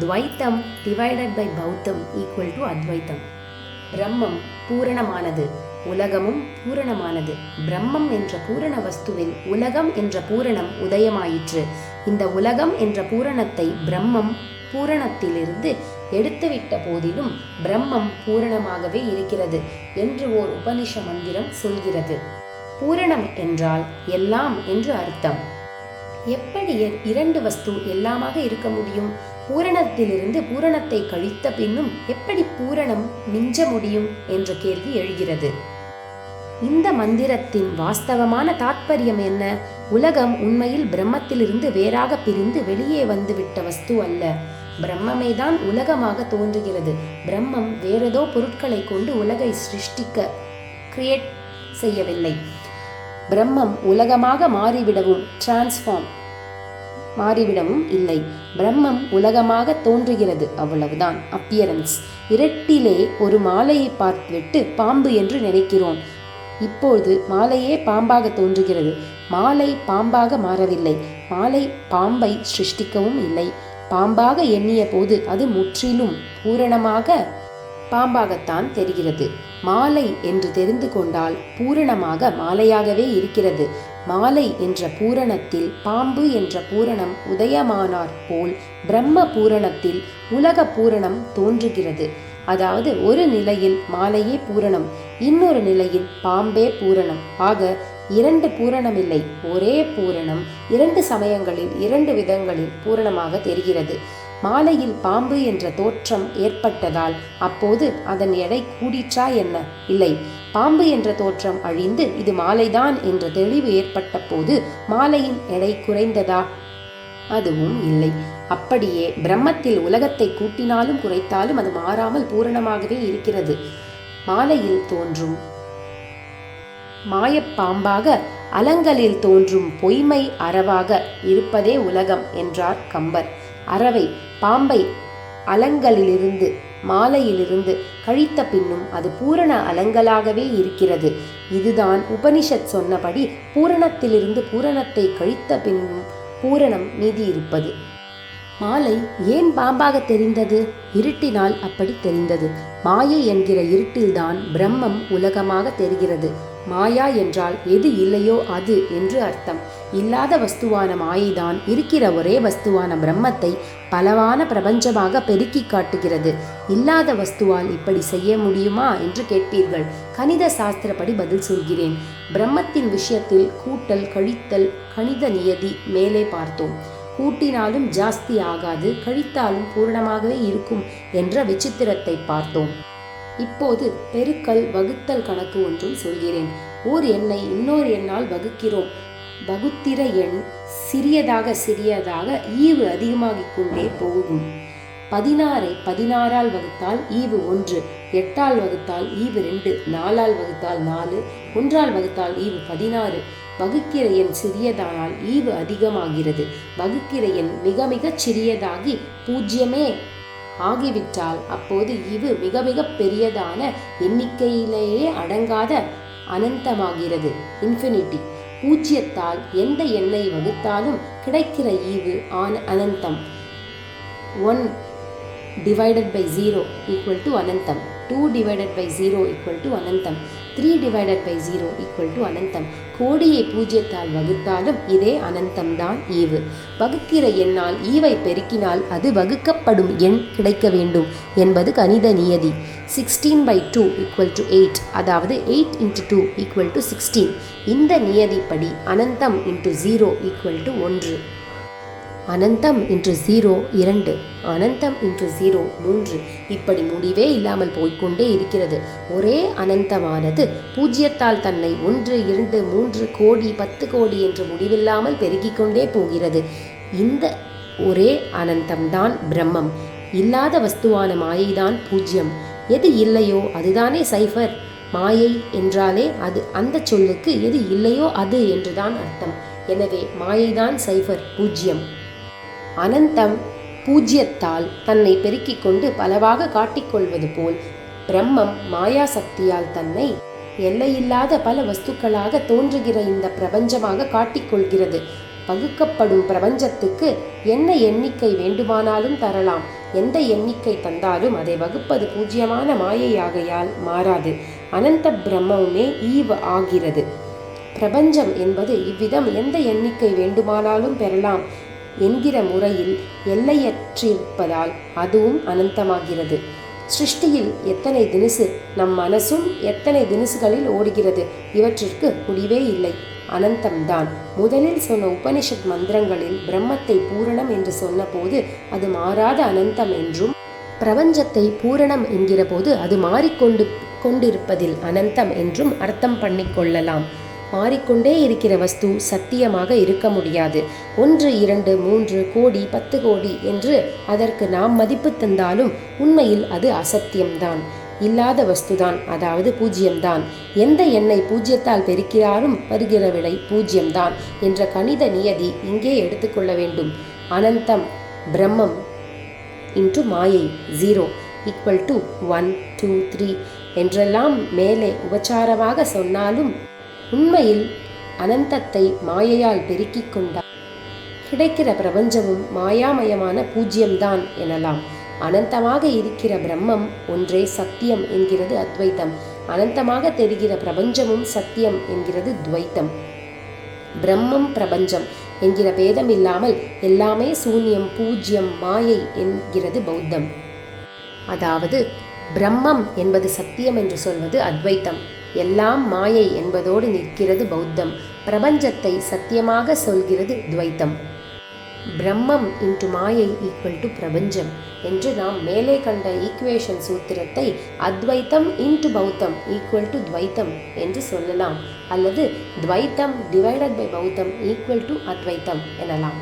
துவைத்தம் divided by பௌத்தம் equal to அத்வைத்தம். பிரம்மம் பூரணமானது உலகமும் பூரணமானது. பிரம்மம் என்ற பூரண வஸ்துவில் உலகம் என்ற பூரணம் உதயமாயிற்று. இந்த உலகம் என்ற பூரணத்தை பிரம்மம் பூரணத்திலிருந்து எடுத்துவிட்ட போதிலும் பிரம்மம் பூரணமாகவே இருக்கிறது என்று ஓர் உபனிஷ மந்திரம் சொல்கிறது. பூரணம் என்றால் எல்லாம் என்று அர்த்தம். எப்படி இரண்டு வஸ்து எல்லாமாக இருக்க முடியும்? பூரணத்திலிருந்து பூரணத்தை கழித்த பின்னும் எப்படி பூரணம் மிஞ்ச முடியும் என்ற கேள்வி எழுகிறது. இந்த மந்திரத்தின் வாஸ்தவமான தாத்பரியம் என்ன? உலகம் உண்மையில் பிரம்மத்திலிருந்து வேறாக பிரிந்து வெளியே வந்துவிட்ட வஸ்து அல்ல. பிரம்மமே தான் உலகமாக தோன்றுகிறது. பிரம்மம் வேறேதோ பொருட்களை கொண்டு உலகை சிருஷ்டிக்க கிரியேட் செய்யவில்லை. பிரம்மம் உலகமாக மாறிவிடவும் டிரான்ஸ்ஃபார்ம் மாறிவிடவும் இல்லை. பிரம்மம் உலகமாக தோன்றுகிறது அவ்வளவுதான். அப்பியரன்ஸ் இரட்டிலே ஒரு மாலையை பார்த்துவிட்டு பாம்பு என்று நினைக்கிறோம். இப்போது மாலையே பாம்பாக தோன்றுகிறது. மாலை பாம்பாக மாறவில்லை. மாலை பாம்பை சிருஷ்டிக்கவும் இல்லை. பாம்பாக எண்ணிய போது அது முற்றிலும் பூரணமாக பாம்பாகத்தான் தெரிகிறது. மாலை என்று தெரிந்து கொண்டால் பூரணமாக மாலையாகவே இருக்கிறது. மாலை என்ற பூரணத்தில் பாம்பு என்ற பூரணம் உதயமானாற் போல் பிரம்ம பூரணத்தில் உலக பூரணம் தோன்றுகிறது. அதாவது ஒரு நிலையில் மாலையே பூரணம் இன்னொரு நிலையில் பாம்பே பூரணம். ஆக இரண்டு பூரணமில்லை ஒரே பூரணம் இரண்டு சமயங்களில் இரண்டு விதங்களில் பூரணமாக தெரிகிறது. மாலையில் பாம்பு என்ற தோற்றம் ஏற்பட்டதால் அப்போது அதன் எடை கூடிற்றா என்ன? இல்லை. பாம்பு என்ற தோற்றம் அழிந்து இது மாலைதான் என்ற தெளிவு ஏற்பட்ட போது மாலையின் எடை குறைந்ததா? அதுவும் இல்லை. அப்படியே பிரம்மத்தில் உலகத்தை கூட்டினாலும் குறைத்தாலும் அது மாறாமல் பூரணமாகவே இருக்கிறது. மாலையில் தோன்றும் மாயப்பாம்பாக அலங்களில் தோன்றும் பொய்மை அறவாக இருப்பதே உலகம் என்றார் கம்பர். அறவை பாம்பை அலங்களிலிருந்து மாலையிலிருந்து கழித்த பின்னும் அது பூரண அலங்களாகவே இருக்கிறது. இதுதான் உபனிஷத் சொன்னபடி பூரணத்திலிருந்து பூரணத்தை கழித்த பின்னும் பூரணம் மீதி இருப்பது. மாலை ஏன் பாம்பாக தெரிந்தது? இருட்டினால் அப்படி தெரிந்தது. மாயை என்கிற இருட்டில்தான் பிரம்மம் உலகமாக தெரிகிறது. மாயா என்றால் எது இல்லையோ அது என்று அர்த்தம். இல்லாத வஸ்துவான மாயைதான் இருக்கிற ஒரே வஸ்துவான பிரம்மத்தை பலவான பிரபஞ்சமாக பெருக்கி காட்டுகிறது. இல்லாத வஸ்துவால் இப்படி செய்ய முடியுமா என்று கேட்பீர்கள். கணித சாஸ்திரப்படி பதில் சொல்கிறேன். பிரம்மத்தின் விஷயத்தில் கூட்டல் கழித்தல் கணித நியதி மேலே பார்த்தோம். கூட்டினாலும் ஜாஸ்தி ஆகாது கழித்தாலும் பூரணமாகவே இருக்கும் என்ற விசித்திரத்தை பார்த்தோம். இப்போது பெருக்கல் வகுத்தல் கணக்கு ஒன்றும் சொல்கிறேன். ஓர் எண்ணை இன்னொரு எண்ணால் வகுக்கிறோம். வகுத்திர எண் சிறியதாக சிறியதாக ஈவு அதிகமாகிக் கொண்டே போகும். பதினாறை பதினாறால் வகுத்தால் ஈவு ஒன்று எட்டால் வகுத்தால் ஈவு ரெண்டு நாலால் வகுத்தால் நாலு ஒன்றால் வகுத்தால் ஈவு பதினாறு. வகுக்கிற எண் சிறியதானால் ஈவு அதிகமாகிறது. வகுக்கிற எண் மிக மிகச் சிறியதாகி பூஜ்யமே ஆகிவிட்டால் அப்போது ஈவு மிக மிக பெரியதான எண்ணிக்கையிலேயே அடங்காத அனந்தமாகிறது. இன்ஃபினிட்டி. பூஜ்ஜியத்தால் எந்த எண்ணை வகுத்தாலும் கிடைக்கிற ஈவு ஆன் அனந்தம். One divided by zero equal to அனந்தம். Two divided by zero equal to அனந்தம். Three divided by zero equal to அனந்தம். கோடியை பூஜ்யத்தால் வகுத்தாலும் இதே அனந்தம் தான் ஈவு. வகுக்கிற எண்ணால் ஈவை பெருக்கினால் அது வகுக்கப்படும் எண் கிடைக்க வேண்டும் என்பது கணித நியதி. Sixteen by two equal to eight அதாவது eight into two equal to sixteen இந்த நியதிப்படி அனந்தம் இன்ட்டு ஜீரோ ஈக்குவல் டு ஒன்று. அனந்தம் இன்று ஜீரோ இரண்டு அனந்தம் இன்று ஜீரோ மூன்று. இப்படி முடிவே இல்லாமல் போய்க்கொண்டே இருக்கிறது. ஒரே அனந்தமானது பூஜ்யத்தால் தன்னை ஒன்று இரண்டு மூன்று கோடி பத்து கோடி என்று முடிவில்லாமல் பெருகிக் கொண்டே போகிறது. இந்த ஒரே அனந்தம்தான் பிரம்மம். இல்லாத வஸ்துவான மாயைதான் பூஜ்யம். எது இல்லையோ அதுதானே சைஃபர். மாயை என்றாலே அது அந்த சொல்லுக்கு எது இல்லையோ அது என்றுதான் அர்த்தம். எனவே மாயைதான் சைஃபர் பூஜ்யம். அனந்தம் பூஜ்யத்தால் தன்னை பெருக்கிக் கொண்டு பலவாக காட்டிக்கொள்வது போல் பிரம்மம் மாயா சக்தியால் தன்னை எல்லையில்லாத பல வஸ்துக்களாக தோன்றுகிற இந்த பிரபஞ்சமாக காட்டிக்கொள்கிறது பகுக்கப்படும் பிரபஞ்சத்துக்கு என்ன எண்ணிக்கை வேண்டுமானாலும் தரலாம். எந்த எண்ணிக்கை தந்தாலும் அதை வகுப்பது பூஜ்யமான மாயையாகையால் மாறாது. அனந்த பிரம்மமுமே ஈவ் ஆகிறது. பிரபஞ்சம் என்பது இவ்விதம் எந்த எண்ணிக்கை வேண்டுமானாலும் பெறலாம். என்கிற முறையில் எல்லையற்றிருப்பதால் அதுவும் அனந்தமாகிறது. சிருஷ்டியில் எத்தனை தினசு நம் மனசும் எத்தனை தினசுகளில் ஓடுகிறது இவற்றிற்கு முடிவே இல்லை. அனந்தம்தான். முதலில் சொன்ன உபனிஷத் மந்திரங்களில் பிரம்மத்தை பூரணம் என்று சொன்னபோது அது மாறாத அனந்தம் என்றும் பிரபஞ்சத்தை பூரணம் என்கிற போது அது மாறிக்கொண்டு கொண்டிருப்பதில் அனந்தம் என்றும் அர்த்தம் பண்ணிக்கொள்ளலாம். மாறிக்கொண்டே இருக்கிற வஸ்து சத்தியமாக இருக்க முடியாது. ஒன்று இரண்டு மூன்று கோடி பத்து கோடி என்று அதற்கு நாம் மதிப்பு தந்தாலும் உண்மையில் அது அசத்தியம்தான். இல்லாத வஸ்துதான் அதாவது பூஜ்யம்தான். எந்த எண்ணை பூஜ்யத்தால் பெருக்கிறாலும் வருகிற விலை பூஜ்யம்தான் என்ற கணித நியதி இங்கே எடுத்துக்கொள்ள வேண்டும். அனந்தம் பிரம்மம் இன்டு மாயை zero equal to one two three என்றெல்லாம் மேலே உபச்சாரமாக சொன்னாலும் உண்மையில் அனந்தத்தை மாயையால் பெருக்கிக் கொண்டால் கிடைக்கிற பிரபஞ்சமும் மாயாமயமான பூஜ்யம்தான் எனலாம். அனந்தமாக இருக்கிற பிரம்மம் ஒன்றே சத்தியம் என்கிறது அத்வைத்தம். அனந்தமாக தெரிகிற பிரபஞ்சமும் சத்தியம் என்கிறது துவைத்தம். பிரம்மம் பிரபஞ்சம் என்கிற பேதம் இல்லாமல் எல்லாமே சூன்யம் பூஜ்யம் மாயை என்கிறது பௌத்தம். அதாவது பிரம்மம் என்பது சத்தியம் என்று சொல்வது அத்வைத்தம். எல்லாம் மாயை என்பதோடு நிற்கிறது பௌத்தம். பிரபஞ்சத்தை சத்தியமாக சொல்கிறது துவைத்தம். பிரம்மம் இன்ட்டு மாயை ஈக்குவல் டு பிரபஞ்சம் என்று நாம் மேலே கண்ட ஈக்குவேஷன் சூத்திரத்தை அத்வைத்தம் இன்ட்டு பௌத்தம் ஈக்குவல் டு துவைத்தம் என்று சொல்லலாம். அல்லது துவைத்தம் டிவைடட் பை பௌத்தம் ஈக்குவல் டு அத்வைத்தம் எனலாம்.